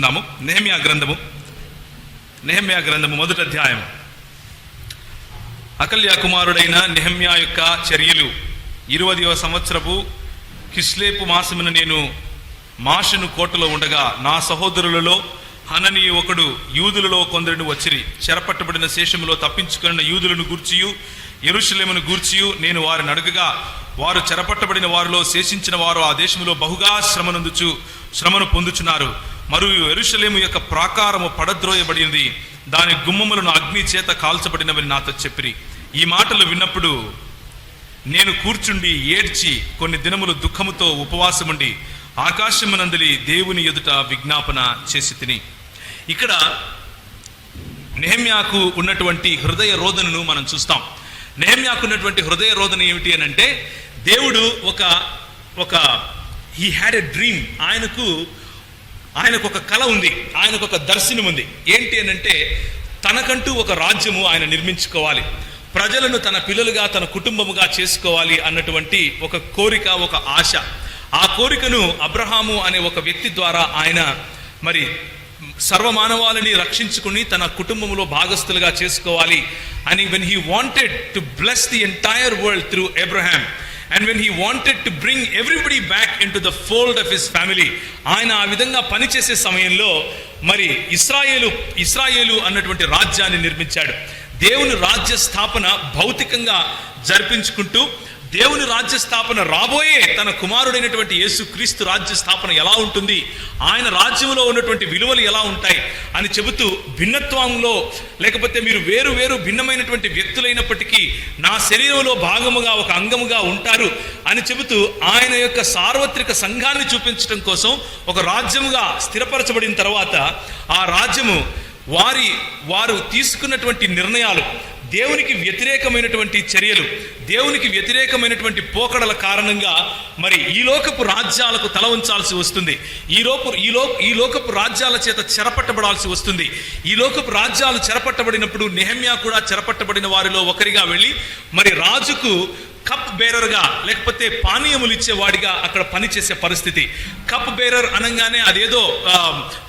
నాము నేహమియా గ్రంథము నెహమ్యా గ్రంథము మొదటి అధ్యాయం. అకల్య కుమారుడైన నెహమ్యా యొక్క చర్యలు. ఇరవదవ సంవత్సరపు కిస్లేపు మాసమున నేను మాషను కోటలో ఉండగా నా సహోదరులలో హనని ఒకడు యూదులలో కొందరిని వచ్చిరి. చెరపట్టబడిన శేషములో తప్పించుకున్న యూదులను గూర్చియు ఎరుషులేమును గూర్చియు నేను వారిని అడుగగా వారు చెరపట్టబడిన వారిలో శేషించిన వారు ఆ దేశంలో బహుగా శ్రమనందుచు శ్రమను పొందుచున్నారు. మరియు ఎరుషలేము యొక్క ప్రాకారము పడద్రోయబడినది దాని గుమ్మములను అగ్ని చేత కాల్చబడినవని నాతో చెప్పిరి. ఈ మాటలు విన్నప్పుడు నేను కూర్చుండి ఏడ్చి కొన్ని దినములు దుఃఖముతో ఉపవాసముండి ఆకాశమునందలి దేవుని ఎదుట విజ్ఞాపన చేసి తిని. ఇక్కడ నెహమ్యాకు ఉన్నటువంటి హృదయ రోదనను మనం చూస్తాం. నెహమ్యాకు ఉన్నటువంటి హృదయ రోదన ఏమిటి అని అంటే దేవుడు ఒక ఒక హీ హ్యాడ్ ఎ డ్రీమ్ ఆయనకు ఆయనకు ఒక కళ ఉంది ఆయనకు ఒక దర్శనం ఉంది. ఏంటి అనంటే తనకంటూ ఒక రాజ్యము ఆయన నిర్మించుకోవాలి. ప్రజలను తన పిల్లలుగా తన కుటుంబముగా చేసుకోవాలి అన్నటువంటి ఒక కోరిక ఒక ఆశ. ఆ కోరికను అబ్రహాము అనే ఒక వ్యక్తి ద్వారా ఆయన మరి సర్వమానవాళిని రక్షించుకుని తన కుటుంబంలో భాగస్థులుగా చేసుకోవాలి అని when he wanted to bless the entire world through Abraham and when he wanted to bring everybody back in to the fold of his family ఆయన ఆ విధంగా పనిచేసే సమయంలో మరి ఇస్రాయేలు ఇస్రాయేలు అన్నటువంటి రాజ్యాన్ని నిర్మించాడు. దేవుని రాజ్య స్థాపన భౌతికంగా జరిపించుకుంటూ దేవుని రాజ్య స్థాపన రాబోయే తన కుమారుడైనటువంటి యేసు క్రీస్తు రాజ్య స్థాపన ఎలా ఉంటుంది? ఆయన రాజ్యంలో ఉన్నటువంటి విలువలు ఎలా ఉంటాయి? అని చెబుతూ భిన్నత్వంలో లేకపోతే మీరు వేరు వేరు భిన్నమైనటువంటి వ్యక్తులైనప్పటికీ నా శరీరంలో భాగముగా ఒక అంగముగా ఉంటారు అని చెబుతూ ఆయన యొక్క సార్వత్రిక సంఘాన్ని చూపించడం కోసం ఒక రాజ్యముగా స్థిరపరచబడిన తర్వాత ఆ రాజ్యము వారి వారు తీసుకున్నటువంటి నిర్ణయాలు దేవునికి వ్యతిరేకమైనటువంటి చర్యలు దేవునికి వ్యతిరేకమైనటువంటి పోకడల కారణంగా మరి ఈ లోకపు రాజ్యాలకు తల ఉంచాల్సి వస్తుంది. ఈ లోపు ఈ లో ఈ లోకపు రాజ్యాల చేత చెరపట్టబడాల్సి వస్తుంది. ఈ లోకపు రాజ్యాలు చెరపట్టబడినప్పుడు నెహమ్యా కూడా చెరపట్టబడిన వారిలో ఒకరిగా వెళ్ళి మరి రాజుకు కప్ బేరర్గా లేకపోతే పానీయములు ఇచ్చేవాడిగా అక్కడ పనిచేసే పరిస్థితి. కప్ బేరర్ అనగానే అదేదో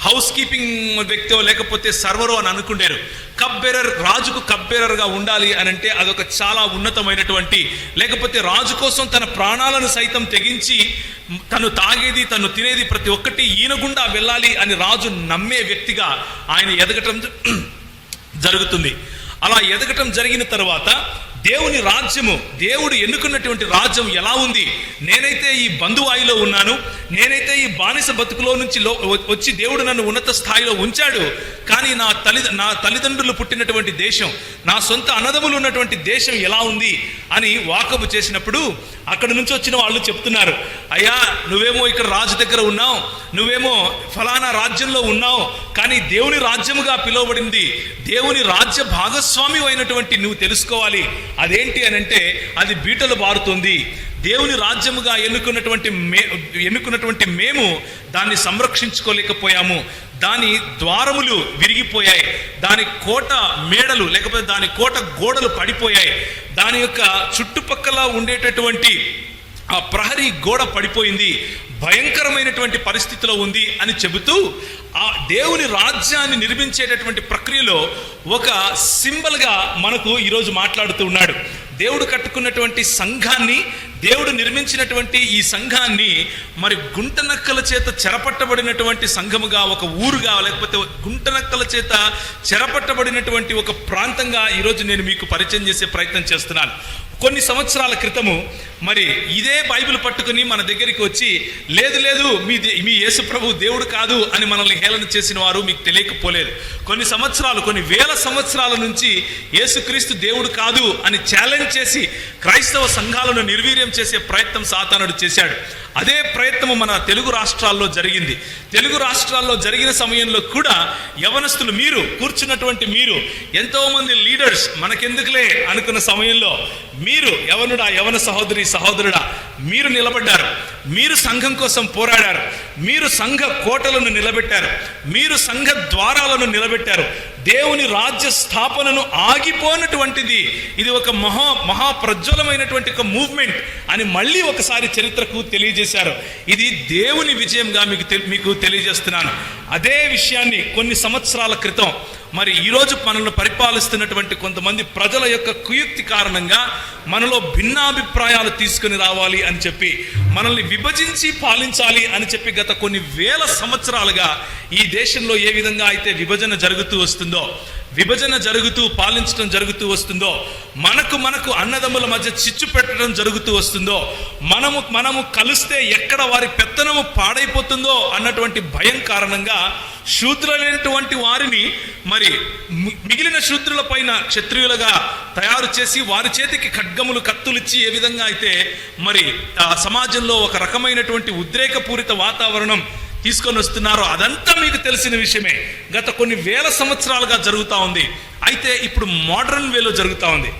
హౌస్ కీపింగ్ వ్యక్తో లేకపోతే సర్వరో అని అనుకుంటారు. కప్ బేరర్ రాజుకు కప్ బేరర్గా ఉండాలి అని అంటే అదొక చాలా ఉన్నతమైనటువంటి లేకపోతే రాజు కోసం తన ప్రాణాలను సైతం తెగించి తను తాగేది తను తినేది ప్రతి ఒక్కటి ఈయనగుండా వెళ్ళాలి అని రాజు నమ్మే వ్యక్తిగా ఆయన ఎదగటం జరుగుతుంది. అలా ఎదగటం జరిగిన తర్వాత దేవుని రాజ్యము దేవుడు ఎన్నుకున్నటువంటి రాజ్యం ఎలా ఉంది? నేనైతే ఈ బంధువాయిలో ఉన్నాను. నేనైతే ఈ బానిస బతుకులో నుంచి లో వచ్చి దేవుడు నన్ను ఉన్నత స్థాయిలో ఉంచాడు. కానీ నా తల్లి నా తల్లిదండ్రులు పుట్టినటువంటి దేశం నా సొంత అన్నదములు ఉన్నటువంటి దేశం ఎలా ఉంది అని వాకపు చేసినప్పుడు అక్కడ నుంచి వచ్చిన వాళ్ళు చెప్తున్నారు. అయ్యా నువ్వేమో ఇక్కడ రాజు దగ్గర ఉన్నావు. నువ్వేమో ఫలానా రాజ్యంలో ఉన్నావు. కానీ దేవుని రాజ్యముగా పిలువబడింది. దేవుని రాజ్య భాగస్వామి అయినటువంటి నువ్వు తెలుసుకోవాలి. అదేంటి అని అంటే అది బీటలు బారుతుంది. దేవుని రాజ్యముగా ఎన్నుకున్నటువంటి మే ఎన్నుకున్నటువంటి మేము దాన్ని సంరక్షించుకోలేకపోయాము. దాని ద్వారములు విరిగిపోయాయి. దాని కోట మేడలు లేకపోతే దాని కోట గోడలు పడిపోయాయి. దాని యొక్క చుట్టుపక్కల ఉండేటటువంటి ఆ ప్రహరీ గోడ పడిపోయింది భయంకరమైనటువంటి పరిస్థితిలో ఉంది అని చెబుతూ ఆ దేవుని రాజ్యాన్ని నిర్మించేటటువంటి ప్రక్రియలో ఒక సింబల్గా మనకు ఈరోజు మాట్లాడుతూ ఉన్నాడు. దేవుడు కట్టుకున్నటువంటి సంఘాన్ని దేవుడు నిర్మించినటువంటి ఈ సంఘాన్ని మరి గుంటనక్కల చేత చెరపట్టబడినటువంటి సంఘముగా ఒక ఊరుగా లేకపోతే గుంటనక్కల చేత చెరపట్టబడినటువంటి ఒక ప్రాంతంగా ఈరోజు నేను మీకు పరిచయం చేసే ప్రయత్నం చేస్తున్నాను. కొన్ని సంవత్సరాల క్రితము మరి ఇదే బైబిల్ పట్టుకుని మన దగ్గరికి వచ్చి లేదు లేదు మీ దే- మీ యేసుప్రభు దేవుడు కాదు అని మనల్ని హేళన చేసిన వారు మీకు తెలియకపోలేదు. కొన్ని సంవత్సరాలు కొన్ని వేల సంవత్సరాల నుంచి యేసుక్రీస్తు దేవుడు కాదు అని ఛాలెంజ్ చేసి క్రైస్తవ సంఘాలను నిర్వీర్యం చేసే ప్రయత్నం సాతానుడు చేశాడు. అదే ప్రయత్నము మన తెలుగు రాష్ట్రాల్లో జరిగింది. తెలుగు రాష్ట్రాల్లో జరిగిన సమయంలో కూడా యవనస్తులు మీరు కూర్చున్నటువంటి మీరు ఎంతోమంది లీడర్స్ మనకెందుకులే అనుకున్న సమయంలో మీరు యవనుడా యవన సహోదరి సహోదరుడా మీరు నిలబడ్డారు. మీరు సంఘం కోసం పోరాడారు. మీరు సంఘ కోటలను నిలబెట్టారు. మీరు సంఘ ద్వారాలను నిలబెట్టారు. దేవుని రాజ్య స్థాపనను ఆగిపోనటువంటిది ఇది ఒక మహా మహాప్రజ్వలమైనటువంటి ఒక మూవ్మెంట్ అని మళ్ళీ ఒకసారి చరిత్రకు తెలియజేశారు. ఇది దేవుని విజయంగా మీకు మీకు తెలియజేస్తున్నాను. అదే విషయాన్ని కొన్ని సంవత్సరాల క్రితం మరి ఈరోజు మనల్ని పరిపాలిస్తున్నటువంటి కొంతమంది ప్రజల యొక్క కుయుక్తి కారణంగా మనలో భిన్నాభిప్రాయాలు తీసుకుని రావాలి అని చెప్పి మనల్ని విభజించి పాలించాలి అని చెప్పి గత కొన్ని వేల సంవత్సరాలుగా ఈ దేశంలో ఏ విధంగా అయితే విభజన జరుగుతూ వస్తుందో విభజన జరుగుతూ పాలించడం జరుగుతూ వస్తుందో మనకు మనకు అన్నదమ్ముల మధ్య చిచ్చు పెట్టడం జరుగుతూ వస్తుందో మనము మనము కలిస్తే ఎక్కడ వారి పెత్తనము పాడైపోతుందో అన్నటువంటి భయం కారణంగా శూద్రులైనటువంటి వారిని మరి మిగిలిన శూద్రుల పైన క్షత్రియులుగా తయారు చేసి వారి చేతికి ఖడ్గములు కత్తులిచ్చి ఏ విధంగా అయితే మరి ఆ సమాజంలో ఒక రకమైనటువంటి ఉద్రేకపూరిత వాతావరణం తీసుకొని వస్తున్నారో అదంతా మీకు తెలిసిన విషయమే. గత కొన్ని వేల సంవత్సరాలుగా జరుగుతూ ఉంది. అయితే ఇప్పుడు మోడర్న్ వేలో జరుగుతూ ఉంది.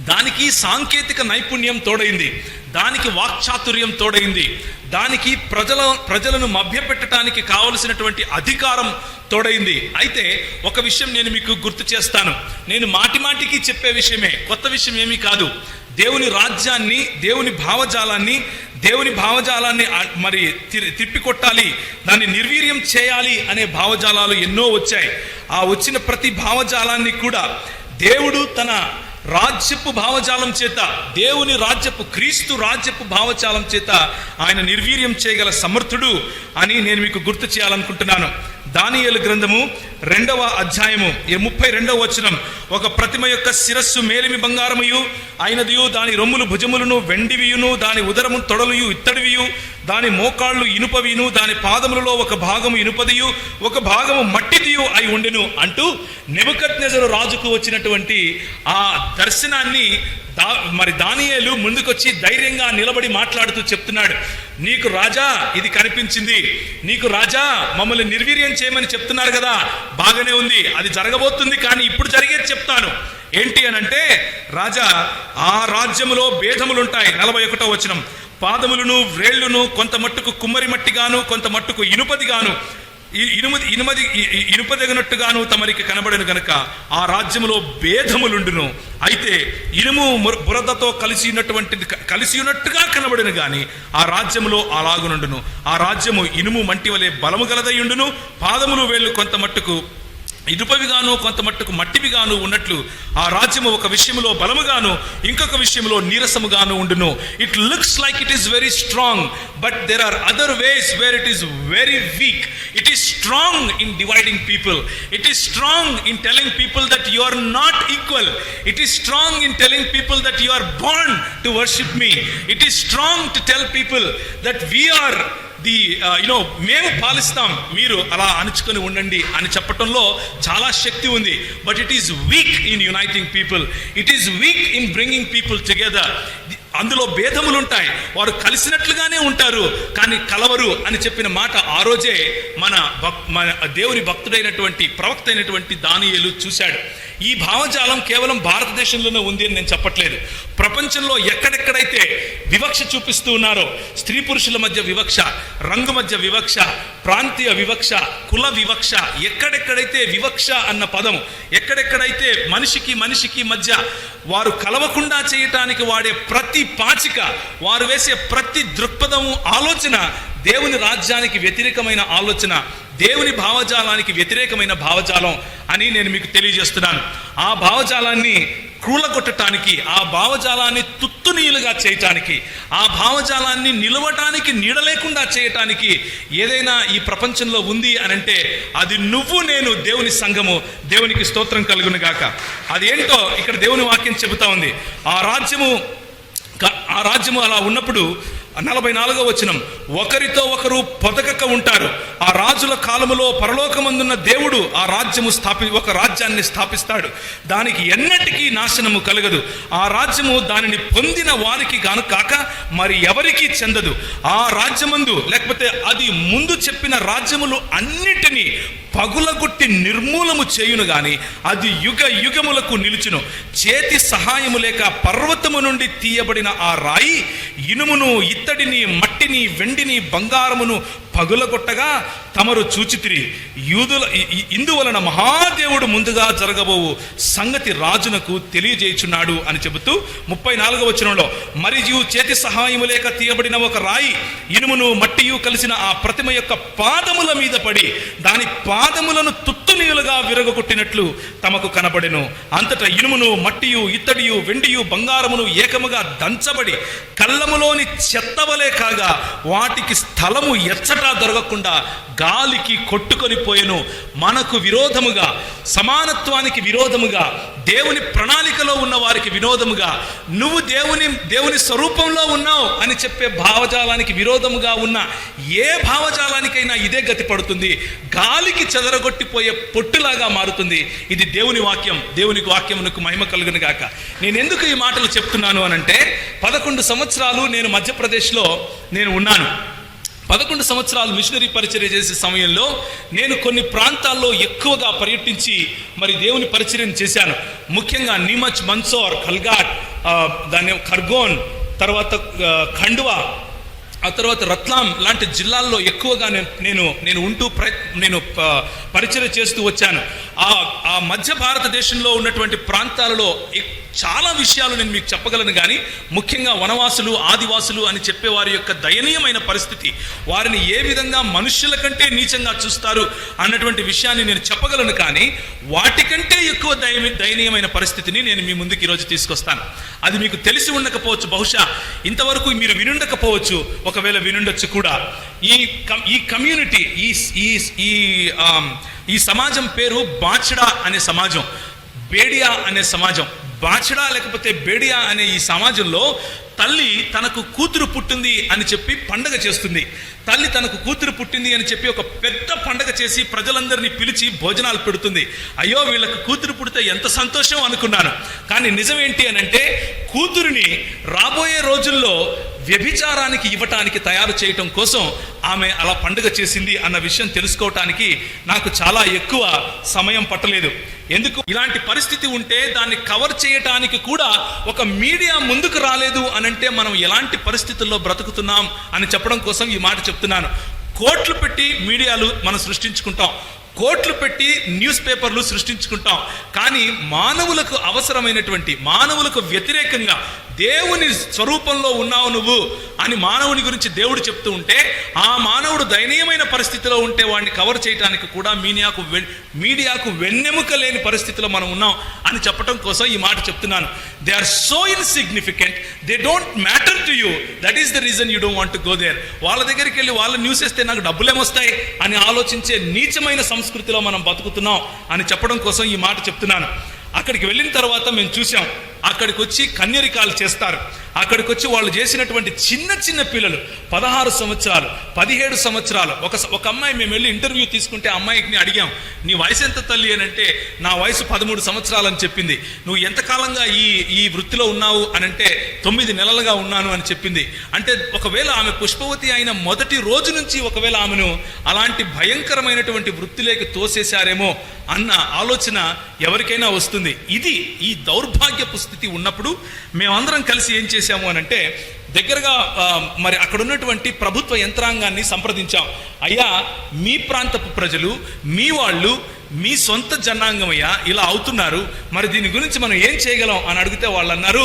దానికి సాంకేతిక నైపుణ్యం తోడైంది. దానికి వాక్చాతుర్యం తోడైంది. దానికి ప్రజల ప్రజలను మభ్యపెట్టడానికి కావలసినటువంటి అధికారం తోడైంది. అయితే ఒక విషయం నేను మీకు గుర్తు చేస్తాను. నేను మాటి మాటికి చెప్పే విషయమే. కొత్త విషయం ఏమీ కాదు. దేవుని రాజ్యాన్ని దేవుని భావజాలాన్ని దేవుని భావజాలాన్ని మరి తి- తిప్పికొట్టాలి దాన్ని నిర్వీర్యం చేయాలి అనే భావజాలాలు ఎన్నో వచ్చాయి. ఆ వచ్చిన ప్రతి భావజాలాన్ని కూడా దేవుడు తన రాజ్యపు భావజాలం చేత దేవుని రాజ్యపు క్రీస్తు రాజ్యపు భావజాలం చేత ఆయన నిర్వీర్యం చేయగల సమర్థుడు అని నేను మీకు గుర్తు చేయాలనుకుంటున్నాను. దానియలు గ్రంథము రెండవ అధ్యాయము ఈ ముప్పై రెండవ వచనం. ఒక ప్రతిమ యొక్క శిరస్సు మేలిమి బంగారముయు అయినదియు దాని రొమ్ములు భుజములను వెండివియును దాని ఉదరము తొడలుయు ఇత్తడివియు దాని మోకాళ్ళు ఇనుపవియును దాని పాదములలో ఒక భాగము ఇనుపదియు ఒక భాగము మట్టిదియు అయి ఉండెను అంటూ నెబుకద్నెజరు రాజుకు వచ్చినటువంటి ఆ దర్శనాన్ని దా మరి దానియేలు ముందుకొచ్చి ధైర్యంగా నిలబడి మాట్లాడుతూ చెప్తున్నాడు. నీకు రాజా ఇది కనిపించింది. నీకు రాజా మమ్మల్ని నిర్వీర్యం చేయమని చెప్తున్నారు కదా. బాగానే ఉంది. అది జరగబోతుంది కానీ ఇప్పుడు జరిగేది చెప్తాను. ఏంటి అని అంటే రాజా ఆ రాజ్యములో భేదములుంటాయి. నలభై ఒకటో వచనం. పాదములను వ్రేళ్ళును కొంత మట్టుకు కుమ్మరి మట్టిగాను కొంత మట్టుకు ఇనుపదిగాను. ఇనుమది ఇనుమది ఇనుపదగినట్టుగాను తమరికి కనబడను గనక ఆ రాజ్యములో భేదములుండును. అయితే ఇనుము బురదతో కలిసి ఉన్నటువంటిది కలిసి ఉన్నట్టుగా కనబడను గాని ఆ రాజ్యములో అలాగునుండును. ఆ రాజ్యము ఇనుము మంటి వలె బలము గలదయుండును పాదములు వేళ్ళు కొంత మట్టుకు ఇనుపవిగాను కొంత మట్టుకు మట్టివిగాను ఉన్నట్లు ఆ రాజ్యము ఒక విషయంలో బలముగాను ఇంకొక విషయంలో నీరసముగాను ఉండును. It looks like it is very strong but there are other ways where it is very weak it is strong in dividing people it is strong in telling people that you are not equal it is strong in telling people that you are bound to worship me it is strong to tell people that we are the you know మేము పాలిస్తాం మీరు అలా అణుచుకొని ఉండండి అని చెప్పటంలో చాలా శక్తి ఉంది. But it is weak in uniting people it is weak in bringing people together అందులో భేదములు ఉంటాయి వారు కలిసినట్లుగానే ఉంటారు కానీ కలవరు అని చెప్పిన మాట ఆ రోజే మన భక్ మన దేవుని భక్తుడైనటువంటి ప్రవక్త అయినటువంటి దానియేలు చూశాడు. ఈ భావజాలం కేవలం భారతదేశంలోనే ఉంది అని నేను చెప్పట్లేదు. ప్రపంచంలో ఎక్కడెక్కడైతే వివక్ష చూపిస్తూ ఉన్నారో స్త్రీ పురుషుల మధ్య వివక్ష రంగు మధ్య వివక్ష ప్రాంతీయ వివక్ష కుల వివక్ష ఎక్కడెక్కడైతే వివక్ష అన్న పదం ఎక్కడెక్కడైతే మనిషికి మనిషికి మధ్య వారు కలవకుండా చేయటానికి వాడే ప్రతి పాచిక వారు వేసే ప్రతి దృక్పథము ఆలోచన దేవుని రాజ్యానికి వ్యతిరేకమైన ఆలోచన దేవుని భావజాలానికి వ్యతిరేకమైన భావజాలం అని నేను మీకు తెలియజేస్తున్నాను. ఆ భావజాలాన్ని కూలగొట్టడానికి ఆ భావజాలాన్ని తుత్తునీయులుగా చేయటానికి ఆ భావజాలాన్ని నిలవటానికి నీడ లేకుండా చేయటానికి ఏదైనా ఈ ప్రపంచంలో ఉంది అని అంటే అది నువ్వు నేను దేవుని సంఘము దేవునికి స్తోత్రం కలుగును గాక అదేంటో ఇక్కడ దేవుని వాక్యం చెబుతా ఉంది. ఆ రాజ్యము ఆ రాజ్యము అలా ఉన్నప్పుడు నలభై నాలుగో వచనం. ఒకరితో ఒకరు పొదగక ఉంటారు. ఆ రాజుల కాలములో పరలోకమందున్న దేవుడు ఆ రాజ్యము స్థాపి ఒక రాజ్యాన్ని స్థాపిస్తాడు. దానికి ఎన్నటికీ నాశనము కలగదు. ఆ రాజ్యము దానిని పొందిన వారికి గాను కాక మరి ఎవరికీ చెందదు. ఆ రాజ్యమందు లేకపోతే అది ముందు చెప్పిన రాజ్యములు అన్నిటినీ పగులగొట్టి నిర్మూలము చేయును గాని అది యుగ యుగములకు నిలుచును. చేతి సహాయము లేక పర్వతము నుండి తీయబడిన ఆ రాయి ఇనుమును ఇత్తడిని మట్టిని వెండిని బంగారమును పగులగొట్టగా తమరు చూచితిరి. యూదుల ఇందువలన మహాదేవుడు ముందుగా జరగబోవు సంగతి రాజునకు తెలియజేయుచున్నాడు అని చెబుతూ ముప్పై నాలుగవ వచనంలో మరియు చేతి సహాయము లేక తీయబడిన ఒక రాయి ఇనుమును మట్టియు కలిసిన ఆ ప్రతిమ యొక్క పాదముల మీద పడి దాని పాదములను తుత్తునీయులుగా విరగొట్టినట్లు తమకు కనబడెను. అంతటా ఇనుమును మట్టియు ఇత్తడియు వెండియు బంగారమును ఏకముగా దంచబడి కళ్ళములోని చెత్తవలే కాగా వాటికి స్థలము ఎచ్చట దొరకకుండా గాలికి కొట్టుకొని పోయెను. మనకు విరోధముగా సమానత్వానికి విరోధముగా దేవుని ప్రణాళికలో ఉన్న వారికి వినోదముగా నువ్వు దేవుని దేవుని స్వరూపంలో ఉన్నావు అని చెప్పే భావజాలానికి విరోధముగా ఉన్న ఏ భావజాలానికైనా ఇదే గతి పడుతుంది. గాలికి చెదరగొట్టిపోయే పొట్టులాగా మారుతుంది. ఇది దేవుని వాక్యం. దేవునికి వాక్యమునకు మహిమ కలుగును గాక. నేను ఎందుకు ఈ మాటలు చెప్తున్నాను అనంటే పదకొండు సంవత్సరాలు నేను మధ్యప్రదేశ్లో నేను ఉన్నాను. పదకొండు సంవత్సరాలు మిషనరీ పరిచర్య చేసే సమయంలో నేను కొన్ని ప్రాంతాల్లో ఎక్కువగా పర్యటించి మరి దేవుని పరిచర్యను చేశాను. ముఖ్యంగా నీమచ్ మన్సోర్ కల్గాట్ దాని ఖర్గోన్ తర్వాత ఖండ్వా ఆ తర్వాత రత్లాం లాంటి జిల్లాల్లో ఎక్కువగా నేను నేను నేను ఉంటూ ప్ర నేను పరిచయం చేస్తూ వచ్చాను. ఆ ఆ మధ్య భారతదేశంలో ఉన్నటువంటి ప్రాంతాలలో చాలా విషయాలు నేను మీకు చెప్పగలను కానీ ముఖ్యంగా వనవాసులు ఆదివాసులు అని చెప్పే వారి యొక్క దయనీయమైన పరిస్థితి వారిని ఏ విధంగా మనుష్యుల కంటే నీచంగా చూస్తారు అన్నటువంటి విషయాన్ని నేను చెప్పగలను కానీ వాటికంటే ఎక్కువ దయ దయనీయమైన పరిస్థితిని నేను మీ ముందుకు ఈరోజు తీసుకొస్తాను. అది మీకు తెలిసి ఉండకపోవచ్చు బహుశా ఇంతవరకు మీరు వినుండకపోవచ్చు ఒకవేళ వినుండొచ్చు కూడా. ఈ కమ్- ఈ కమ్యూనిటీ ఈ ఈ ఈ ఈ సమాజం పేరు బాచడా అనే సమాజం బేడియా అనే సమాజం బాచడా లేకపోతే బేడియా అనే ఈ సమాజంలో తల్లి తనకు కూతురు పుట్టింది అని చెప్పి పండగ చేస్తుంది. తల్లి తనకు కూతురు పుట్టింది అని చెప్పి ఒక పెద్ద పండగ చేసి ప్రజలందరినీ పిలిచి భోజనాలు పెడుతుంది. అయ్యో వీళ్ళకు కూతురు పుడితే ఎంత సంతోషం అనుకున్నాను. కానీ నిజం ఏంటి అని అంటే కూతురిని రాబోయే రోజుల్లో వ్యభిచారానికి ఇవ్వటానికి తయారు చేయటం కోసం ఆమె అలా పండుగ చేసింది అన్న విషయం తెలుసుకోవటానికి నాకు చాలా ఎక్కువ సమయం పట్టలేదు. ఎందుకు? ఇలాంటి పరిస్థితి ఉంటే దాన్ని కవర్ చేయటానికి కూడా ఒక మీడియా ముందుకు రాలేదు అనంటే మనం ఎలాంటి పరిస్థితుల్లో బ్రతుకుతున్నాం అని చెప్పడం కోసం ఈ మాట చెప్తున్నాను. కోట్లు పెట్టి మీడియాలు మనం సృష్టించుకుంటాం. కోట్లు పెట్టి న్యూస్ పేపర్లు సృష్టించుకుంటాం. కానీ మానవులకు అవసరమైనటువంటి మానవులకు వ్యతిరేకంగా దేవుని స్వరూపంలో ఉన్నావు నువ్వు అని మానవుని గురించి దేవుడు చెప్తూ ఉంటే ఆ మానవుడు దయనీయమైన పరిస్థితిలో ఉంటే వాడిని కవర్ చేయడానికి కూడా మీడియాకు వె- మీడియాకు వెన్నెముక లేని పరిస్థితిలో మనం ఉన్నాం అని చెప్పడం కోసం ఈ మాట చెప్తున్నాను. They are so insignificant they don't matter to you that is the reason you don't want go there వాళ్ళ దగ్గరికి వెళ్ళి వాళ్ళ న్యూస్ వేస్తే నాకు డబ్బులేమొస్తాయి అని ఆలోచించే నీచమైన సంస్కృతిలో మనం బతుకుతున్నాం అని చెప్పడం కోసం ఈ మాట చెప్తున్నాను. అక్కడికి వెళ్ళిన తర్వాత మేము చూసాం అక్కడికి వచ్చి కన్యరికాలు చేస్తారు. అక్కడికి వచ్చి వాళ్ళు చేసినటువంటి చిన్న చిన్న పిల్లలు పదహారు సంవత్సరాలు పదిహేడు సంవత్సరాలు. ఒక ఒక అమ్మాయి మేము వెళ్ళి ఇంటర్వ్యూ తీసుకుంటే అమ్మాయికి అడిగాం నీ వయసు ఎంత తల్లి? అని అంటే నా వయసు పదమూడు సంవత్సరాలు అని చెప్పింది. నువ్వు ఎంతకాలంగా ఈ ఈ వృత్తిలో ఉన్నావు? అని అంటే తొమ్మిది నెలలుగా ఉన్నాను అని చెప్పింది. అంటే ఒకవేళ ఆమె పుష్పవతి అయిన మొదటి రోజు నుంచి ఒకవేళ ఆమెను అలాంటి భయంకరమైనటువంటి వృత్తిలోకి తోసేశారేమో అన్న ఆలోచన ఎవరికైనా వస్తుంది. ఇది ఈ దౌర్భాగ్య పుస్తకం స్థితి ఉన్నప్పుడు మేమందరం కలిసి ఏం చేశాము అని అంటే దగ్గరగా మరి అక్కడ ఉన్నటువంటి ప్రభుత్వ యంత్రాంగాన్ని సంప్రదించాం. అయ్యా మీ ప్రాంతపు ప్రజలు మీ వాళ్ళు మీ సొంత జనాంగమయ్యా ఇలా అవుతున్నారు. మరి దీని గురించి మనం ఏం చేయగలం అని అడిగితే వాళ్ళు అన్నారు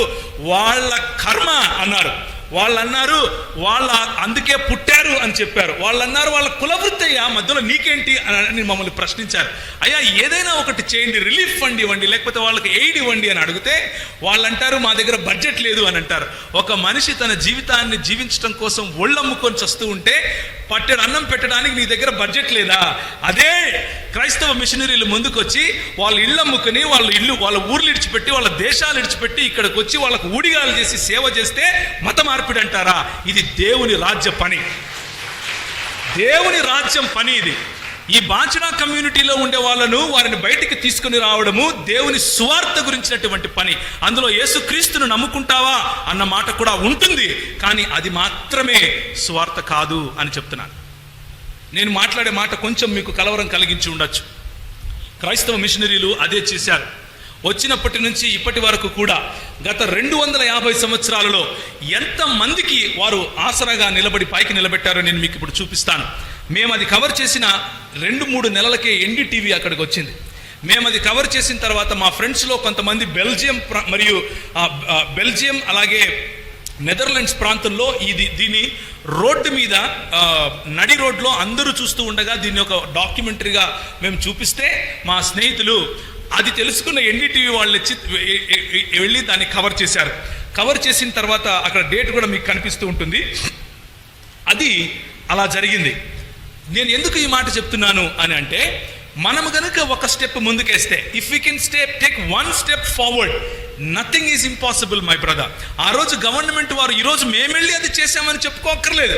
వాళ్ళ కర్మ అన్నారు. వాళ్ళు అన్నారు వాళ్ళ అందుకే పుట్టారు అని చెప్పారు. వాళ్ళు అన్నారు వాళ్ళ కులవృత్తి అయ్యా మధ్యలో నీకేంటి అని మమ్మల్ని ప్రశ్నించారు. అయ్యా ఏదైనా ఒకటి చేయండి రిలీఫ్ ఫండ్ ఇవ్వండి లేకపోతే వాళ్ళకి ఎయిడ్ ఇవ్వండి అని అడిగితే వాళ్ళు అంటారు మా దగ్గర బడ్జెట్ లేదు అని అంటారు. ఒక మనిషి తన జీవితాన్ని జీవించడం కోసం ఒళ్ళమ్ముకొని చస్తూ ఉంటే పట్టెడు అన్నం పెట్టడానికి నీ దగ్గర బడ్జెట్ లేదా? అదే క్రైస్తవ మిషనరీలు ముందుకొచ్చి వాళ్ళ ఇళ్ళు అమ్ముకుని వాళ్ళ ఇల్లు వాళ్ళ ఊర్లు ఇడిచిపెట్టి వాళ్ళ దేశాలు ఇడిచిపెట్టి ఇక్కడికి వచ్చి వాళ్ళకు ఊడిగాలు చేసి సేవ చేస్తే మత మార్పిడి అంటారా ఇది దేవుని రాజ్య పని. దేవుని రాజ్యం పని ఇది. ఈ బాంచనా కమ్యూనిటీలో ఉండే వాళ్ళను వారిని బయటికి తీసుకుని రావడము దేవుని సువార్త గురించినటువంటి పని. అందులో యేసుక్రీస్తును నమ్ముకుంటావా అన్న మాట కూడా ఉంటుంది. కానీ అది మాత్రమే సువార్త కాదు అని చెప్తున్నాను. నేను మాట్లాడే మాట కొంచెం మీకు కలవరం కలిగించి ఉండొచ్చు. క్రైస్తవ మిషనరీలు అదే చేశారు. వచ్చినప్పటి నుంచి ఇప్పటి వరకు కూడా గత రెండు వందల యాభై సంవత్సరాలలో ఎంతమందికి వారు ఆసరాగా నిలబడి పైకి నిలబెట్టారో నేను మీకు ఇప్పుడు చూపిస్తాను. మేము అది కవర్ చేసిన రెండు మూడు నెలలకే ఎన్డీటీవీ అక్కడికి వచ్చింది మేము అది కవర్ చేసిన తర్వాత మా ఫ్రెండ్స్లో కొంతమంది బెల్జియం ప్ర- మరియు బెల్జియం అలాగే నెదర్లాండ్స్ ప్రాంతంలో ఇది దీన్ని రోడ్డు మీద నడి రోడ్లో అందరూ చూస్తూ ఉండగా దీన్ని ఒక డాక్యుమెంటరీగా మేము చూపిస్తే మా స్నేహితులు అది తెలుసుకున్న ఎన్డీటీవీ వాళ్ళు వచ్చి వెళ్ళి దాన్ని కవర్ చేశారు. కవర్ చేసిన తర్వాత అక్కడ డేట్ కూడా మీకు కనిపిస్తూ ఉంటుంది. అది అలా జరిగింది. నేను ఎందుకు ఈ మాట చెప్తున్నాను అని అంటే మనము గనుక ఒక step ముందుకేస్తే if you can step take one step forward nothing is impossible my brother ఆ రోజు గవర్నమెంట్ వారు ఈరోజు మేమెళ్ళి అది చేశామని చెప్పుకోక్కర్లేదు.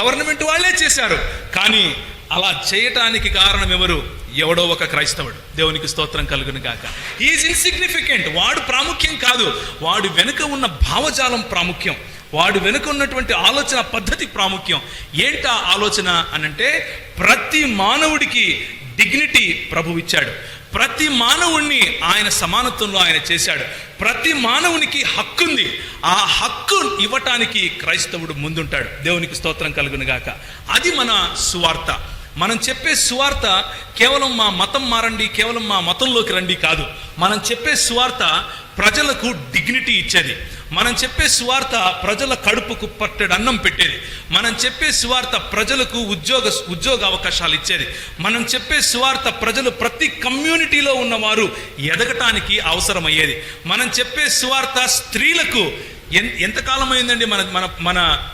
గవర్నమెంట్ వాళ్ళే చేశారు. కానీ అలా చేయటానికి కారణం ఎవరు? ఎవడో ఒక క్రైస్తవుడు. దేవునికి స్తోత్రం కలుగును కాక ఈజ్ ఇన్సిగ్నిఫికెంట్ వాడు ప్రాముఖ్యం కాదు. వాడు వెనుక ఉన్న భావజాలం ప్రాముఖ్యం. వాడు వెనుక ఉన్నటువంటి ఆలోచన పద్ధతి ప్రాముఖ్యం. ఏంటా ఆలోచన అనంటే ప్రతి మానవుడికి డిగ్నిటీ ప్రభు ఇచ్చాడు. ప్రతి మానవుణ్ణి ఆయన సమానత్వంలో ఆయన చేశాడు. ప్రతి మానవునికి హక్కుంది. ఆ హక్కు ఇవ్వటానికి క్రైస్తవుడు ముందుంటాడు. దేవునికి స్తోత్రం కలుగునుగాక. అది మన సువార్త. మనం చెప్పే సువార్త కేవలం మా మతం మారండి కేవలం మా మతంలోకి రండి కాదు. మనం చెప్పే సువార్త ప్రజలకు డిగ్నిటీ ఇచ్చేది. మనం చెప్పే సువార్త ప్రజల కడుపుకు పట్టెడు అన్నం పెట్టేది. మనం చెప్పే సువార్త ప్రజలకు ఉద్యోగ ఉద్యోగ అవకాశాలు ఇచ్చేది. మనం చెప్పే సువార్త ప్రజలు ప్రతి కమ్యూనిటీలో ఉన్నవారు ఎదగటానికి అవసరమయ్యేది. మనం చెప్పే సువార్త స్త్రీలకు ఎన్ ఎంతకాలం అయిందండి మన మన మన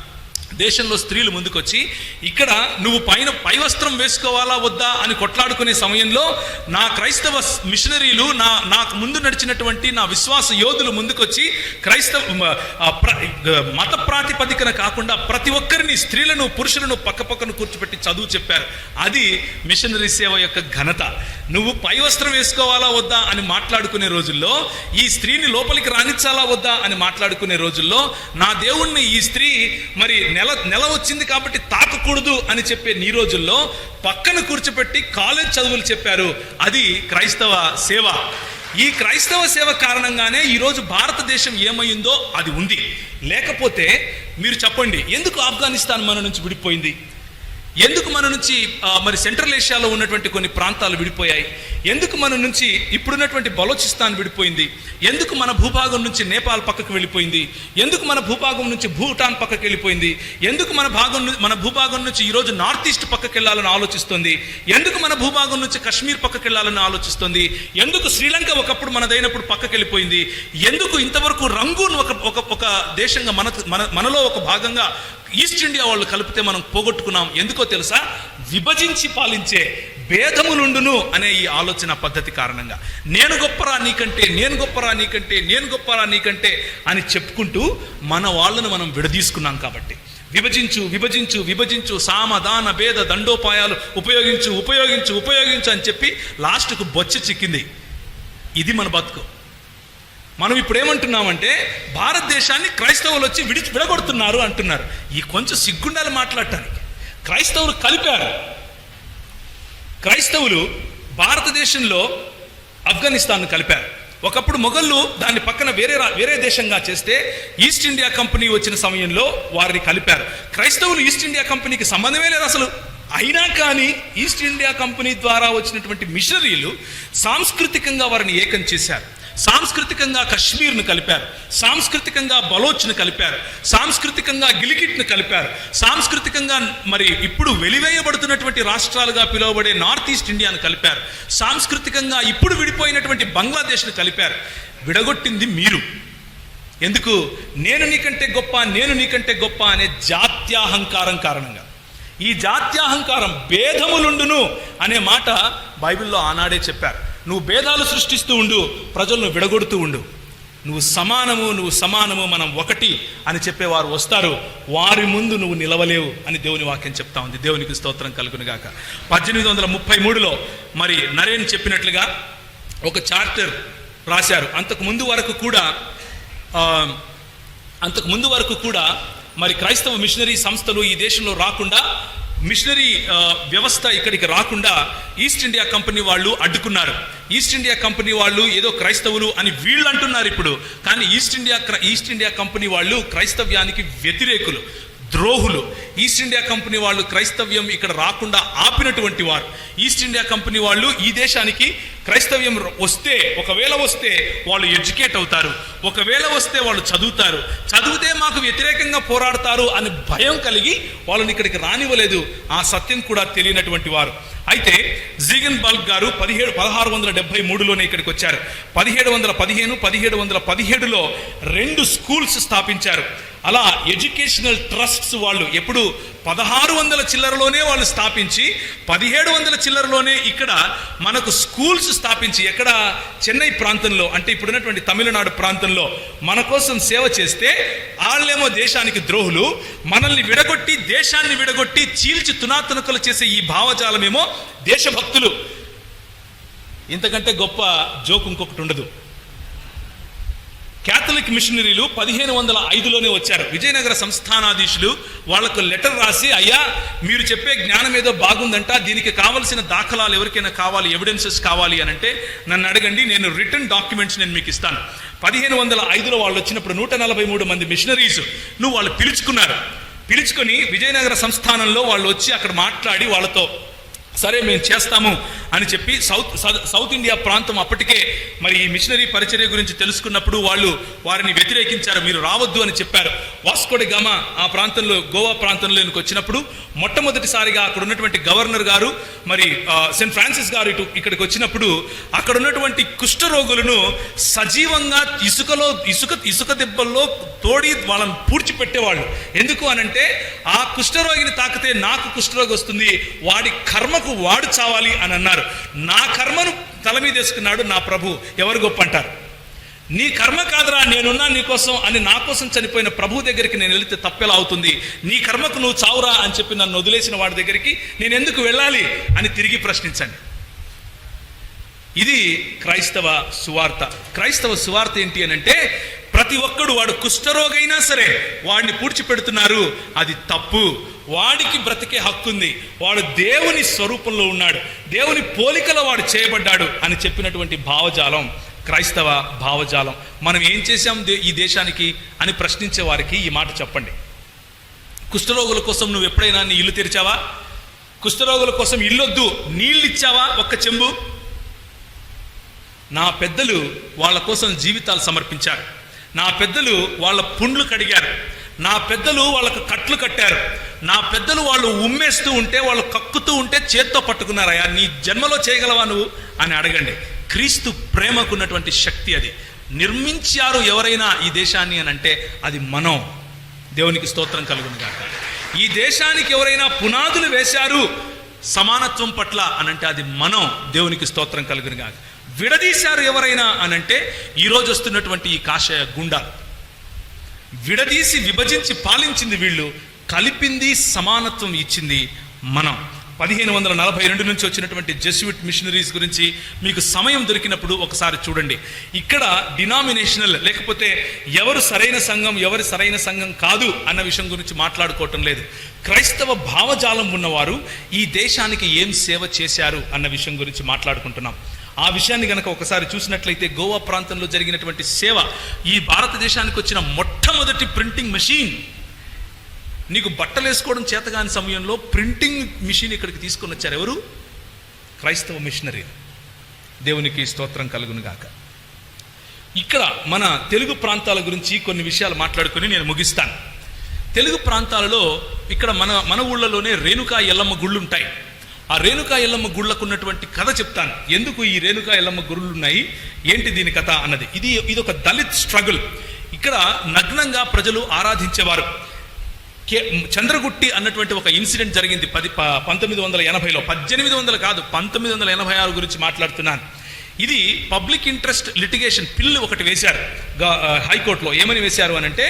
దేశంలో స్త్రీలు ముందుకొచ్చి ఇక్కడ నువ్వు పైన పై వస్త్రం వేసుకోవాలా వద్దా అని కొట్లాడుకునే సమయంలో నా క్రైస్తవ మిషనరీలు నా నాకు ముందు నడిచినటువంటి నా విశ్వాస యోధులు ముందుకొచ్చి క్రైస్తవ మత ప్రాతిపదికన కాకుండా ప్రతి ఒక్కరిని స్త్రీలను పురుషులను పక్క పక్కన కూర్చోబెట్టి చదువు చెప్పారు. అది మిషనరీ సేవ యొక్క ఘనత. నువ్వు పై వస్త్రం వేసుకోవాలా వద్దా అని మాట్లాడుకునే రోజుల్లో ఈ స్త్రీని లోపలికి రానిచ్చాలా వద్దా అని మాట్లాడుకునే రోజుల్లో నా దేవుణ్ణి ఈ స్త్రీ మరి నెల నెల వచ్చింది కాబట్టి తాకకూడదు అని చెప్పే నీ రోజుల్లో పక్కన కూర్చోపెట్టి కాలేజ్ చదువులు చెప్పారు. అది క్రైస్తవ సేవ. ఈ క్రైస్తవ సేవ కారణంగానే ఈరోజు భారతదేశం ఏమైందో అది ఉంది. లేకపోతే మీరు చెప్పండి ఎందుకు ఆఫ్ఘనిస్తాన్ మన నుంచి విడిపోయింది? ఎందుకు మన నుంచి మరి సెంట్రల్ ఏషియాలో ఉన్నటువంటి కొన్ని ప్రాంతాలు విడిపోయాయి? ఎందుకు మన నుంచి ఇప్పుడున్నటువంటి బలోచిస్తాన్ విడిపోయింది? ఎందుకు మన భూభాగం నుంచి నేపాల్ పక్కకు వెళ్ళిపోయింది? ఎందుకు మన భూభాగం నుంచి భూటాన్ పక్కకు వెళ్ళిపోయింది? ఎందుకు మన భాగం మన భూభాగం నుంచి ఈరోజు నార్త్ ఈస్ట్ పక్కకు వెళ్ళాలని ఆలోచిస్తుంది? ఎందుకు మన భూభాగం నుంచి కశ్మీర్ పక్కకు వెళ్ళాలని ఆలోచిస్తుంది? ఎందుకు శ్రీలంక ఒకప్పుడు మనదైనప్పుడు పక్కకు వెళ్ళిపోయింది? ఎందుకు ఇంతవరకు రంగూన్ ఒక ఒక ఒక దేశంగా మన మన మనలో ఒక భాగంగా ఈస్ట్ ఇండియా వాళ్ళు కలిపితే మనం పోగొట్టుకున్నాం? ఎందుకో తెలుసా? విభజించి పాలించే భేదములుండును అనే ఈ ఆలోచన పద్ధతి కారణంగా నేను గొప్పరా నీకంటే నేను గొప్పరా నీకంటే నేను గొప్పరా నీకంటే అని చెప్పుకుంటూ మన వాళ్ళను మనం విడదీసుకున్నాం కాబట్టి. విభజించు విభజించు విభజించు సామదాన భేద దండోపాయాలు ఉపయోగించు ఉపయోగించు ఉపయోగించు అని చెప్పి లాస్ట్కు బొచ్చ చిక్కింది. ఇది మన బతుకు. మనం ఇప్పుడు ఏమంటున్నామంటే భారతదేశాన్ని క్రైస్తవులు వచ్చి విడిచి విడగొడుతున్నారు అంటున్నారు. ఈ కొంచెం సిగ్గుండాలి మాట్లాడటానికి. క్రైస్తవులు కలిపారు. క్రైస్తవులు భారతదేశంలో ఆఫ్ఘనిస్తాన్ను కలిపారు. ఒకప్పుడు మొఘళ్ళు దాన్ని పక్కన వేరే రా- వేరే దేశంగా చేస్తే ఈస్ట్ ఇండియా కంపెనీ వచ్చిన సమయంలో వారిని కలిపారు. క్రైస్తవులు ఈస్ట్ ఇండియా కంపెనీకి సంబంధమే లేదు అసలు. అయినా కానీ ఈస్ట్ ఇండియా కంపెనీ ద్వారా వచ్చినటువంటి మిషనరీలు సాంస్కృతికంగా వారిని ఏకం చేశారు. సాంస్కృతికంగా కశ్మీర్ను కలిపారు సాంస్కృతికంగా బలోచ్ను కలిపారు సాంస్కృతికంగా గిలిగిట్ను కలిపారు సాంస్కృతికంగా మరి ఇప్పుడు వెలివేయబడుతున్నటువంటి రాష్ట్రాలుగా పిలువబడే నార్త్ ఈస్ట్ ఇండియాను కలిపారు సాంస్కృతికంగా ఇప్పుడు విడిపోయినటువంటి బంగ్లాదేశ్ను కలిపారు. విడగొట్టింది మీరు. ఎందుకు? నేను నీకంటే గొప్ప నేను నీకంటే గొప్ప అనే జాత్యాహంకారం కారణంగా. ఈ జాత్యాహంకారం భేదములుండును అనే మాట బైబిల్లో ఆనాడే చెప్పారు. నువ్వు భేదాలు సృష్టిస్తూ ఉండు ప్రజలను విడగొడుతూ ఉండు. నువ్వు సమానము నువ్వు సమానము మనం ఒకటి అని చెప్పేవారు వస్తారు. వారి ముందు నువ్వు నిలవలేవు అని దేవుని వాక్యం చెప్తా ఉంది. దేవునికి స్తోత్రం కలుగునుగాక. పద్దెనిమిది వందల ముప్పై మూడులో మరి నరేన్ చెప్పినట్లుగా ఒక చార్టర్ రాశారు. అంతకు ముందు వరకు కూడా అంతకు ముందు వరకు కూడా మరి క్రైస్తవ మిషనరీ సంస్థలు ఈ దేశంలో రాకుండా మిషనరీ వ్యవస్థ ఇక్కడికి రాకుండా ఈస్ట్ ఇండియా కంపెనీ వాళ్ళు అడ్డుకున్నారు. ఈస్ట్ ఇండియా కంపెనీ వాళ్ళు ఏదో క్రైస్తవులు అని వీళ్ళు అంటున్నారు ఇప్పుడు. కానీ ఈస్ట్ ఇండియా క్ర- ఈస్ట్ ఇండియా కంపెనీ వాళ్ళు క్రైస్తవ్యానికి వ్యతిరేకులు ద్రోహులు. ఈస్ట్ ఇండియా కంపెనీ వాళ్ళు క్రైస్తవ్యం ఇక్కడ రాకుండా ఆపినటువంటి వారు. ఈస్ట్ ఇండియా కంపెనీ వాళ్ళు ఈ దేశానికి క్రైస్తవ్యం వస్తే ఒకవేళ వస్తే వాళ్ళు ఎడ్యుకేట్ అవుతారు. ఒకవేళ వస్తే వాళ్ళు చదువుతారు. చదివితే మాకు వ్యతిరేకంగా పోరాడతారు అని భయం కలిగి వాళ్ళని ఇక్కడికి రానివ్వలేదు. ఆ సత్యం కూడా తెలియనటువంటి వారు. అయితే జీగన్ బల్గ్ గారు పదిహేడు పదహారు వందల డెబ్బై మూడులోనే ఇక్కడికి వచ్చారు. పదిహేడు వందల పదిహేను పదిహేడు వందల పదిహేడులో రెండు స్కూల్స్ స్థాపించారు. అలా ఎడ్యుకేషనల్ ట్రస్ట్స్ వాళ్ళు ఎప్పుడు పదహారు వందల చిల్లరలోనే వాళ్ళు స్థాపించి పదిహేడు వందల చిల్లరలోనే ఇక్కడ మనకు స్కూల్స్ స్థాపించి ఎక్కడ? చెన్నై ప్రాంతంలో. అంటే ఇప్పుడున్నటువంటి తమిళనాడు ప్రాంతంలో. మన కోసం సేవ చేస్తే వాళ్ళేమో దేశానికి ద్రోహులు మనల్ని విడగొట్టి దేశాన్ని విడగొట్టి చీల్చి తునాతునకలు చేసే ఈ భావజాలమేమో దేశభక్తులు. ఇంతకంటే గొప్ప జోకు ఇంకొకటి ఉండదు. క్యాథలిక్ మిషనరీలు పదిహేను వందల ఐదులోనే వచ్చారు. విజయనగర సంస్థానాధీశులు వాళ్ళకు లెటర్ రాసి అయ్యా మీరు చెప్పే జ్ఞానం ఏదో బాగుందంట దీనికి కావలసిన దాఖలాలు ఎవరికైనా కావాలి ఎవిడెన్సెస్ కావాలి అని అంటే నన్ను అడగండి నేను రిటర్న్ డాక్యుమెంట్స్ నేను మీకు ఇస్తాను. పదిహేను వందల ఐదులో వాళ్ళు వచ్చినప్పుడు నూట నలభై మూడు మంది మిషనరీస్ నువ్వు వాళ్ళు పిలుచుకున్నారు. పిలుచుకొని విజయనగర సంస్థానంలో వాళ్ళు వచ్చి అక్కడ మాట్లాడి వాళ్ళతో సరే మేము చేస్తాము అని చెప్పి సౌత్ సౌ- సౌత్ ఇండియా ప్రాంతం అప్పటికే మరి ఈ మిషనరీ పరిచర్య గురించి తెలుసుకున్నప్పుడు వాళ్ళు వారిని వ్యతిరేకించారు. మీరు రావద్దు అని చెప్పారు. వాస్కోడి గమ ఆ ప్రాంతంలో గోవా ప్రాంతంలోనికి వచ్చినప్పుడు మొట్టమొదటిసారిగా అక్కడ ఉన్నటువంటి గవర్నర్ గారు మరి సెయింట్ ఫ్రాన్సిస్ గారు ఇటు ఇక్కడికి వచ్చినప్పుడు అక్కడ ఉన్నటువంటి కుష్ఠరోగులను సజీవంగా ఇసుకలో ఇసుక ఇసుక దెబ్బల్లో తోడి వాళ్ళని పూడ్చిపెట్టేవాళ్ళు. ఎందుకు అనంటే ఆ కుష్ఠరోగిని తాకితే నాకు కుష్ఠరోగి వస్తుంది వాడి కర్మకు వాడు చావాలి అని అన్నారు. నా కర్మను తల మీద వేసుకున్నాడు నా ప్రభు. ఎవరు గొప్ప అంటారు? నీ కర్మ కాదురా నేనున్నా నీకోసం అని నా కోసం చనిపోయిన ప్రభు దగ్గరికి నేను వెళితే తప్పెలా అవుతుంది. నీ కర్మకు నువ్వు చావురా అని చెప్పి నన్ను వదిలేసిన వాడి దగ్గరికి నేను ఎందుకు వెళ్ళాలి అని తిరిగి ప్రశ్నించండి. ఇది క్రైస్తవ సువార్త. క్రైస్తవ సువార్త ఏంటి అని అంటే ప్రతి ఒక్కడు వాడు కుష్ఠరోగైనా సరే వాడిని పూడ్చిపెడుతున్నారు అది తప్పు. వాడికి బ్రతికే హక్కు ఉంది వాడు దేవుని స్వరూపంలో ఉన్నాడు. దేవుని పోలికలో వాడు చేయబడ్డాడు అని చెప్పినటువంటి భావజాలం క్రైస్తవ భావజాలం. మనం ఏం చేశాం దే- ఈ దేశానికి అని ప్రశ్నించే వారికి ఈ మాట చెప్పండి. కుష్ఠరోగుల కోసం నువ్వు ఎప్పుడైనా నీ ఇల్లు తెరిచావా? కుష్ఠరోగుల కోసం ఇల్లొద్దు నీళ్ళు ఇచ్చావా ఒక్క చెంబు? నా పెద్దలు వాళ్ళ కోసం జీవితాలు సమర్పించారు. నా పెద్దలు వాళ్ళ పుండ్లు కడిగారు. నా పెద్దలు వాళ్ళకు కట్లు కట్టారు. నా పెద్దలు వాళ్ళు ఉమ్మేస్తూ ఉంటే వాళ్ళు కక్కుతూ ఉంటే చేత్తో పట్టుకున్నారయ్యా నీ జన్మలో చేయగలవా నువ్వు? అని అడగండి. క్రీస్తు ప్రేమకున్నటువంటి శక్తి అది. నిర్మించారు ఎవరైనా ఈ దేశాన్ని అని అంటే అది మనం. దేవునికి స్తోత్రం కలుగును కాక ఈ దేశానికి ఎవరైనా పునాదులు వేశారు సమానత్వం పట్ల అనంటే అది మనం. దేవునికి స్తోత్రం కలుగును గాక. విడదీశారు ఎవరైనా అనంటే ఈరోజు వస్తున్నటువంటి ఈ కాషాయ గుండాలు విడదీసి విభజించి పాలించింది వీళ్ళు కలిపింది సమానత్వం ఇచ్చింది మనం. పదిహేను వందల నలభై రెండు నుంచి వచ్చినటువంటి జెస్యూట్ మిషనరీస్ గురించి మీకు సమయం దొరికినప్పుడు ఒకసారి చూడండి. ఇక్కడ డినామినేషనల్ లేకపోతే ఎవరు సరైన సంఘం ఎవరు సరైన సంఘం కాదు అన్న విషయం గురించి మాట్లాడుకోవటం లేదు. క్రైస్తవ భావజాలం ఉన్నవారు ఈ దేశానికి ఏం సేవ చేశారు అన్న విషయం గురించి మాట్లాడుకుంటున్నాం. ఆ విషయాన్ని గనక ఒకసారి చూసినట్లయితే గోవా ప్రాంతంలో జరిగినటువంటి సేవ ఈ భారతదేశానికి వచ్చిన మొట్టమొదటి ప్రింటింగ్ మెషిన్. నీకు బట్టలు వేసుకోవడం చేతగాని సమయంలో ప్రింటింగ్ మిషన్ ఇక్కడికి తీసుకొని వచ్చారు ఎవరు? క్రైస్తవ మిషనరీ. దేవునికి స్తోత్రం కలుగును గాక. ఇక్కడ మన తెలుగు ప్రాంతాల గురించి కొన్ని విషయాలు మాట్లాడుకొని నేను ముగిస్తాను. తెలుగు ప్రాంతాలలో ఇక్కడ మన మన ఊళ్ళలోనే రేణుకా ఎల్లమ్మ గుళ్ళు ఉంటాయి ఆ రేణుకా ఎల్లమ్మ గుళ్ళకు ఉన్నటువంటి కథ చెప్తాను. ఎందుకు ఈ రేణుకా ఎల్లమ్మ గుళ్ళు ఉన్నాయి ఏంటి దీని కథ అన్నది. ఇది ఇది ఒక దళిత్ స్ట్రగుల్. ఇక్కడ నగ్నంగా ప్రజలు ఆరాధించేవారు. కే చంద్రగుట్టి అన్నటువంటి ఒక ఇన్సిడెంట్ జరిగింది పది ప- పంతొమ్మిది వందల ఎనభైలో. పద్దెనిమిది వందలు కాదు పంతొమ్మిది వందల ఎనభై ఆరు గురించి మాట్లాడుతున్నాను. ఇది పబ్లిక్ ఇంట్రెస్ట్ లిటిగేషన్ పిల్లు ఒకటి వేశారు. హైకోర్టులో ఏమని వేశారు అని అంటే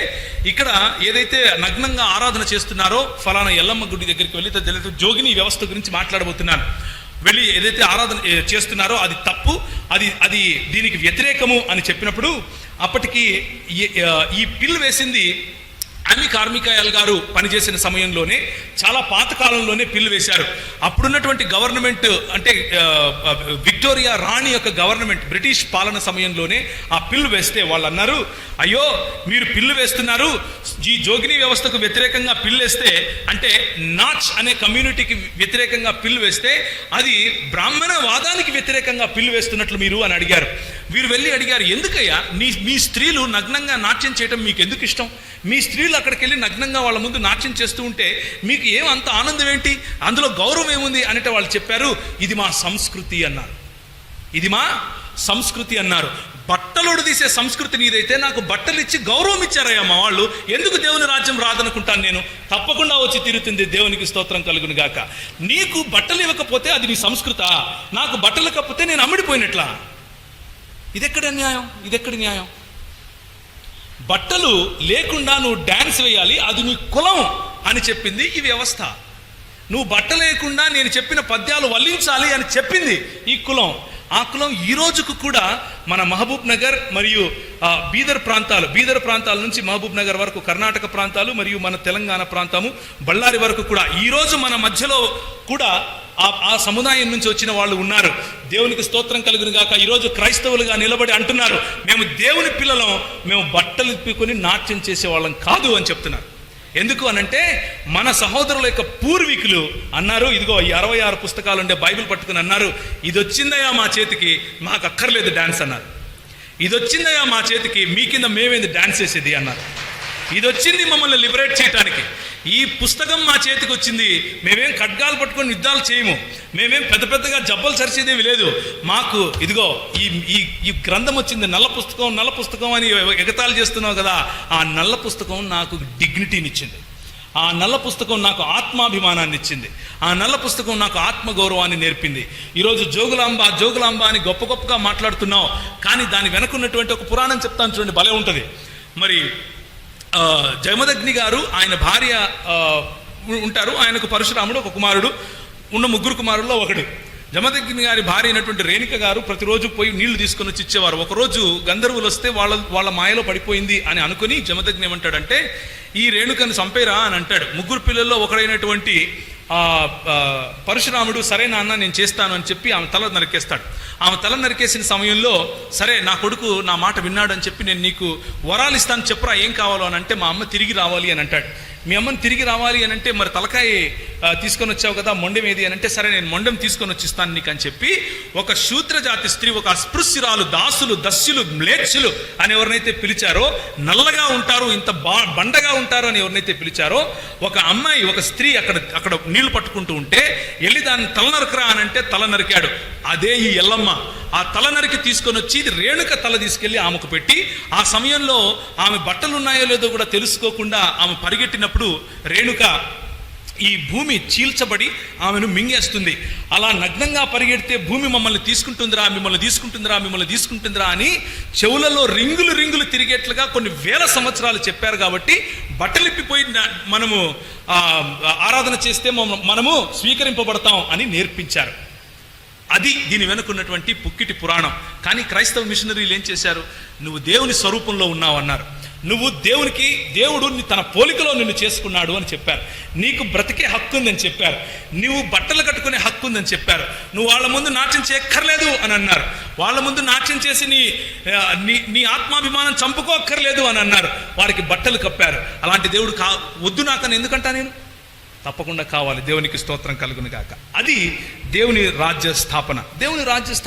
ఇక్కడ ఏదైతే నగ్నంగా ఆరాధన చేస్తున్నారో ఫలానా ఎల్లమ్మ గుడి దగ్గరికి వెళ్ళి తెలియదు జోగిని వ్యవస్థ గురించి మాట్లాడబోతున్నాను. వెళ్ళి ఏదైతే ఆరాధన చేస్తున్నారో అది తప్పు అది అది దీనికి వ్యతిరేకము అని చెప్పినప్పుడు అప్పటికి ఈ- పిల్లు ఈ పిల్ వేసింది అన్ని కార్మికాయాల్ గారు పనిచేసిన సమయంలోనే చాలా పాతకాలంలోనే పిల్లు వేశారు. అప్పుడున్నటువంటి గవర్నమెంట్ అంటే విక్టోరియా రాణి యొక్క గవర్నమెంట్ బ్రిటిష్ పాలన సమయంలోనే ఆ పిల్లు వేస్తే వాళ్ళు అన్నారు అయ్యో మీరు పిల్లు వేస్తున్నారు ఈ జోగిని వ్యవస్థకు వ్యతిరేకంగా పిల్లు వేస్తే అంటే నాచ్ అనే కమ్యూనిటీకి వ్యతిరేకంగా పిల్లు వేస్తే అది బ్రాహ్మణ వాదానికి వ్యతిరేకంగా పిల్లు వేస్తున్నట్లు మీరు అని అడిగారు. వీరు వెళ్ళి అడిగారు ఎందుకయ్యా నీ మీ స్త్రీలు నగ్నంగా నాట్యం చేయడం మీకు ఎందుకు ఇష్టం? మీ స్త్రీలు అక్కడికి వెళ్ళి నగ్నంగా వాళ్ళ ముందు నాట్యం చేస్తూ ఉంటే మీకు ఏం అంత ఆనందం ఏంటి అందులో గౌరవం ఏముంది అనేట వాళ్ళు చెప్పారు ఇది మా సంస్కృతి అన్నారు. ఇది మా సంస్కృతి అన్నారు. బట్టలు తీసే సంస్కృతి నీదైతే నాకు బట్టలు ఇచ్చి గౌరవం ఇచ్చారయ్యా మా వాళ్ళు. ఎందుకు దేవుని రాజ్యం రాదనుకుంటాను నేను? తప్పకుండా వచ్చి తీరుతుంది దేవునికి స్తోత్రం కలుగును గాక. నీకు బట్టలు ఇవ్వకపోతే అది నీ సంస్కృత. నాకు బట్టలు కప్పితే నేను అమ్మిడిపోయినట్లా. ఇదెక్కడ న్యాయం? ఇదెక్కడ న్యాయం? బట్టలు లేకుండా నువ్వు డ్యాన్స్ వేయాలి అది నీ కులం అని చెప్పింది ఈ వ్యవస్థ. నువ్వు బట్ట లేకుండా నేను చెప్పిన పద్యాలు వల్లించాలి అని చెప్పింది ఈ కులం. ఆ కులం ఈ రోజుకు కూడా మన మహబూబ్ నగర్ మరియు బీదర్ ప్రాంతాలు బీదర్ ప్రాంతాల నుంచి మహబూబ్ నగర్ వరకు కర్ణాటక ప్రాంతాలు మరియు మన తెలంగాణ ప్రాంతము బళ్ళారి వరకు కూడా ఈరోజు మన మధ్యలో కూడా ఆ ఆ సముదాయం నుంచి వచ్చిన వాళ్ళు ఉన్నారు. దేవునికి స్తోత్రం కలుగును గాక. ఈరోజు క్రైస్తవులుగా నిలబడి అంటున్నారు. మేము దేవుని పిల్లలం మేము బట్టలు ఇప్పుకొని నాట్యం చేసేవాళ్ళం కాదు అని చెప్తున్నారు. ఎందుకు అనంటే మన సహోదరుల యొక్క పూర్వీకులు అన్నారు ఇదిగో ఈ అరవై ఆరు పుస్తకాలు ఉండే బైబిల్ పట్టుకుని అన్నారు ఇది వచ్చిందయ్యా మా చేతికి మాకు అక్కర్లేదు డాన్స్ అన్నారు. ఇది వచ్చిందయ్యా మా చేతికి మీ కింద మేమేది డాన్స్ చేసేది అన్నారు. ఇది వచ్చింది మమ్మల్ని లిబరేట్ చేయడానికి ఈ పుస్తకం మా చేతికి వచ్చింది. మేమేం ఖడ్గాలు పట్టుకొని యుద్ధాలు చేయము. మేమేం పెద్ద పెద్దగా జబ్బలు సరిచేదేమీ లేదు. మాకు ఇదిగో ఈ ఈ ఈ గ్రంథం వచ్చింది నల్ల పుస్తకం నల్ల పుస్తకం అని ఎగతాళి చేస్తున్నావు కదా ఆ నల్ల పుస్తకం నాకు డిగ్నిటీని ఇచ్చింది ఆ నల్ల పుస్తకం నాకు ఆత్మాభిమానాన్ని ఇచ్చింది. ఆ నల్ల పుస్తకం నాకు ఆత్మగౌరవాన్ని నేర్పింది. ఈరోజు జోగులాంబ జోగులాంబ అని గొప్ప గొప్పగా మాట్లాడుతున్నావు. కానీ దాని వెనకున్నటువంటి ఒక పురాణం చెప్తాను చూడండి భలే ఉంటుంది. మరి జయమదగ్ని జమదగ్ని గారు ఆయన భార్య ఉంటారు. ఆయనకు పరశురాముడు ఒక కుమారుడు ఉన్న ముగ్గురు కుమారుల్లో ఒకడు. జమదగ్ని గారి భార్య అయినటువంటి రేణిక గారు ప్రతిరోజు పోయి నీళ్ళు తీసుకొని వచ్చి ఇచ్చేవారు. ఒకరోజు గంధర్వులు వస్తే వాళ్ళ వాళ్ళ మాయలో పడిపోయింది అని అనుకుని జమదగ్ని ఏమంటాడంటే ఈ రేణుకను చంపేరా అని అంటాడు. ముగ్గురు పిల్లల్లో ఒకడైనటువంటి పరశురాముడు సరే నాన్న నేను చేస్తాను అని చెప్పి ఆమె తల నరికేస్తాడు. ఆమె తల నరికేసిన సమయంలో సరే నా కొడుకు నా మాట విన్నాడు అని చెప్పి నేను నీకు వరాలు ఇస్తాను చెప్పురా ఏం కావాలో అని అంటే మా అమ్మ తిరిగి రావాలి అని అంటాడు. మీ అమ్మని తిరిగి రావాలి అని అంటే మరి తలకాయ తీసుకొని వచ్చావు కదా మొండెం ఏది? అని అంటే సరే నేను మొండెం తీసుకొని వచ్చిస్తాను నీకు అని చెప్పి ఒక శూద్రజాతి స్త్రీ ఒక అస్పృశ్యురాలు దాసులు దస్యులు మ్లేచ్చులు అని ఎవరినైతే పిలిచారో నల్లగా ఉంటారు ఇంత బా బండగా ఉంటారు అని ఎవరినైతే పిలిచారో ఒక అమ్మాయి ఒక స్త్రీ అక్కడ అక్కడ నీళ్ళు పట్టుకుంటూ ఉంటే వెళ్ళి దాన్ని తల నరకరా అని అంటే తల నరికాడు. అదే ఈ ఎల్లమ్మ. ఆ తల నరికి తీసుకొని వచ్చి రేణుక తల తీసుకెళ్ళి ఆమెకు పెట్టి ఆ సమయంలో ఆమె బట్టలు ఉన్నాయో లేదో కూడా తెలుసుకోకుండా ఆమె పరిగెట్టినప్పుడు రేణుక ఈ భూమి చీల్చబడి ఆమెను మింగేస్తుంది. అలా నగ్నంగా పరిగెడితే భూమి మమ్మల్ని తీసుకుంటుందిరా మిమ్మల్ని తీసుకుంటుందిరా మిమ్మల్ని తీసుకుంటుందిరా అని చెవులలో రింగులు రింగులు తిరిగేట్లుగా కొన్ని వేల సంవత్సరాలు చెప్పారు కాబట్టి బట్టలిప్పిపోయి మనము ఆరాధన చేస్తే మమ- మనము స్వీకరింపబడతాం అని నేర్పించారు. అది దీని వెనుకున్నటువంటి పుక్కిటి పురాణం. కానీ క్రైస్తవ మిషనరీలు ఏం చేశారు? నువ్వు దేవుని స్వరూపంలో ఉన్నావు అన్నారు. నువ్వు దేవునికి దేవుడు తన పోలికలో నిన్ను చేసుకున్నాడు అని చెప్పారు. నీకు బ్రతికే హక్కు ఉందని చెప్పారు. నువ్వు బట్టలు కట్టుకునే హక్కు ఉందని చెప్పారు. నువ్వు వాళ్ళ ముందు నాట్యం చేయక్కర్లేదు అని అన్నారు. వాళ్ళ ముందు నాట్యం చేసి నీ నీ నీ ఆత్మాభిమానం చంపుకోక్కర్లేదు అని అన్నారు. వారికి బట్టలు కప్పారు. అలాంటి దేవుడు కా వద్దు నాకని ఎందుకంటా నేను? తప్పకుండా కావాలి. దేవునికి స్తోత్రం కలుగును కాక అది దేవుని రాజ్య స్థాపన దేవుని రాజ్య స్థాపన